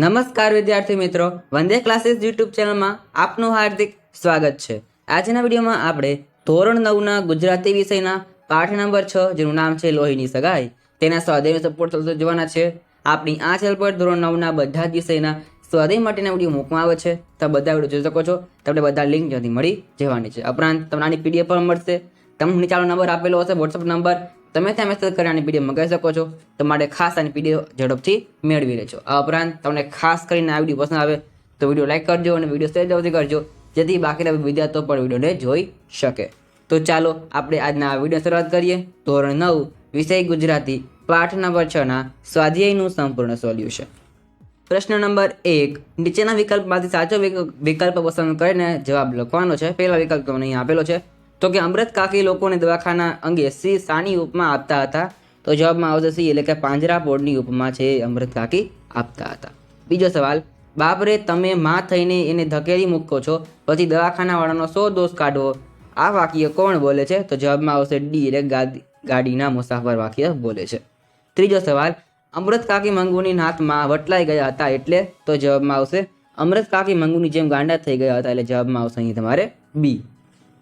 નમસ્કાર વિદ્યાર્થી મિત્રો, વંદે ક્લાસીસ યુટ્યુબ ચેનલમાં આપનું હાર્દિક સ્વાગત છે. આજના વિડીયોમાં આપણે ધોરણ નવના ગુજરાતી વિષયના પાઠ નંબર છ, જેનું નામ છે લોહીની સગાઈ. તેના સ્વાધ્યાય સપોર્ટ થતો જોવાના છે. આપણી આ ચેનલ પર ધોરણ નવના બધા જ વિષયના સ્વાધ્યાય માટેના વીડિયો મૂકવામાં આવે છે. તમે બધા વીડિયો જોઈ શકો છો. તમને બધા લિંક જ્યાંથી મળી જવાની છે. ઉપરાંત તમને આની પીડીએફ પણ મળશે. તમને નીચાનો નંબર આપેલો હશે, વોટ્સઅપ નંબર તમે ત્યાં મેસેજ કરી આની પીડીએફ મગાવી શકો છો. તમારે ખાસ આની પીડીએફ ઝડપથી મેળવી લેજો. આ ઉપરાંત તમને ખાસ કરીને આ વીડિયો પસંદ આવે તો વીડિયો લાઇક કરજો અને વીડિયો શેર જલ્દી કરજો, જેથી બાકીના વિદ્યાર્થીઓ પણ વિડીયોને જોઈ શકે. તો ચાલો આપણે આજના આ વીડિયો શરૂઆત કરીએ. ધોરણ નવ, વિષય ગુજરાતી, પાઠ નંબર છ ના સ્વાધ્યાયનું સંપૂર્ણ સોલ્યુશન પ્રશ્ન નંબર એક, નીચેના વિકલ્પમાંથી સાચો વિક- વિકલ્પ પસંદ કરીને જવાબ લખવાનો છે. પહેલા વિકલ્પ તમને અહીં આપેલો છે. તો કે અમૃત કાકી લોકોને દવાખાના અંગે સી સાની ઉપમા આપતા હતા. તો જવાબમાં આવશે સી એટલે કે પાંજરા પોળની ઉપમા છે અમૃત કાકી આપતા હતા. બીજો સવાલ, બાપરે તમે માં થઈને એને ધકેલી મૂકો છો, પછી દવાખાનાવાળાનો સો દોષ કાઢવો, આ વાક્ય કોણ બોલે છે? તો જવાબમાં આવશે ડી, એટલે ગાડી ગાડીના મુસાફર વાક્ય બોલે છે. ત્રીજો સવાલ, અમૃત કાકી મંગુની નાતમાં વટલાઈ ગયા હતા એટલે? તો જવાબમાં આવશે, અમૃત કાકી મંગુની જેમ ગાંડા થઈ ગયા હતા એટલે જવાબમાં આવશે અહીં તમારે બી.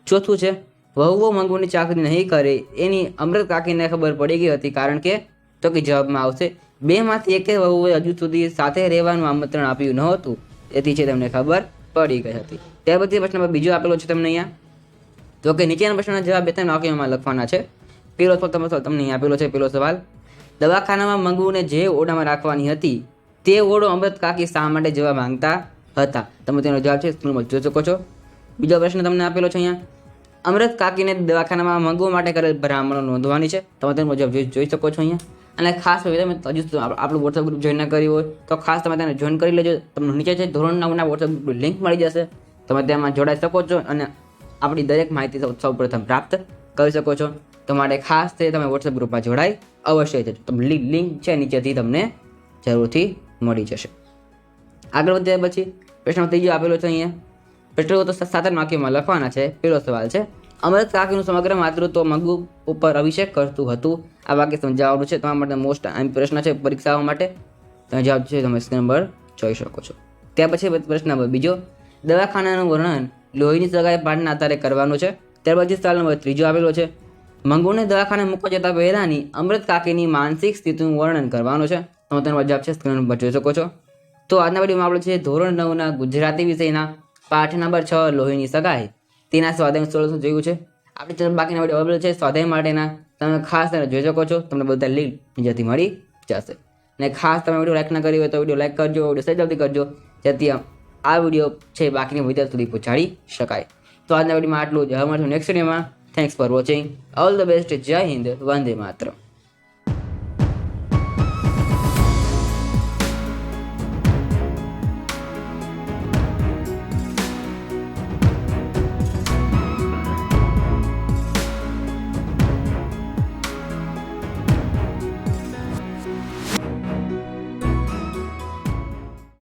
ચોથું છે, વહુઓ મંગુની ચાકરી નહીં કરે એની અમૃત કાકીને ખબર પડી ગઈ હતી કારણ કે તો કે જવાબમાં આવશે. બેમાંથી એકે વહુએ હજુ સુધી સાથે રહેવાનું આમંત્રણ આપ્યું નહોતું, એથી છે તમને ખબર પડી ગઈ હતી. ત્યાર પછી પ્રશ્ન બીજો આપેલો છે તમને અહીંયા. તો કે નીચેના પ્રશ્નના જવાબ બે ત્રણ વાક્યોમાં લખવાના છે. પેલો સવાલ તમે તમને અહીં આપેલો છે, પેલો સવાલ. દવાખાનામાં મંગુને જે ઓરડામાં રાખવાની હતી, તે ઓરડો અમૃત કાકી શા માટે જવા માંગતા હતા? તમે તેનો જવાબ છે સ્ક્રીનમાં જોઈ શકો છો. બીજો પ્રશ્ન તમને આપેલો છે અહીંયા. અમૃત કાકીને દવાખાનામાં મંગવા માટે કરેલ ભલામણો નોંધવાની છે. તમે તેનો મુજબ જોઈ શકો છો અહીંયા. અને ખાસ તમે હજુ આપણું વોટ્સઅપ ગ્રુપ જોઈન ના કર્યું હોય, તો ખાસ તમે તેને જોઈન કરી લેજો. તમને નીચે છે ધોરણ નવના વોટ્સઅપ ગ્રુપ લિંક મળી જશે. તમે તેમાં જોડાઈ શકો છો અને આપણી દરેક માહિતી સૌ પ્રથમ પ્રાપ્ત કરી શકો છો. તો માટે ખાસ તે તમે વોટ્સએપ ગ્રુપમાં જોડાઈ અવશ્ય જજો. તમને લિંક છે, નીચેથી તમને જરૂરથી મળી જશે. આગળ વધ્યા પછી પ્રશ્ન ત્રીજો આપેલો છે અહીંયા. પ્રશ્નો તો સાતન વાક્યમાં લખવાના છે. પહેલો સવાલ છે, અમૃત કાકીનું સમગ્ર માતૃત્વ મગુ ઉપર અભિષેક કરતું હતું. આ વાક્ય સમજાવવાનું છે. તમારા માટે મોસ્ટ પ્રશ્ન છે પરીક્ષાઓ માટે. તમે જવાબ છે, તમે સ્ક્રીન પર જોઈ શકો છો. ત્યાર પછી પ્રશ્ન નંબર બીજો, દવાખાનાનું વર્ણન લોહીની સગાઈ પાઠના આધારે કરવાનું છે? ત્યાર પછી સવાલ નંબર ત્રીજો આવેલો છે, મંગુને દવાખાને મૂકવા જતા પહેલાની અમૃત કાકીની માનસિક સ્થિતિનું વર્ણન કરવાનું છે? તમે તેનો જવાબ છે સ્ક્રીન પર જોઈ શકો છો. તો આજના વિડીયોમાં આપણે છે ધોરણ નવના ગુજરાતી વિષયના પાઠ નંબર છ, લોહીની સગાઈ. તેના સ્વાધ્યાય સોલ્યુશન જોયું છે? આપણી બાકીના વીડિયો અવેલેબલ છે. સ્વાધ્યાય માટેના તમે ખાસ તમે જોઈ શકો છો. તમને બધા લિંક જેથી મળી જશે. અને ખાસ તમે વીડિયો લાઈક ના કરી હોય તો વીડિયો લાઈક કરજો, વીડિયો શેર જલ્દી કરજો, જેથી આ વીડિયો છે બાકીની વિદ્યાર્થી સુધી પહોંચાડી શકાય. તો આજના વિડીયોમાં આટલું જ. હવે મળશું નેક્સ્ટ વિડીયોમાં. Thanks for watching all the best જય હિન્દ. વંદે માતરમ.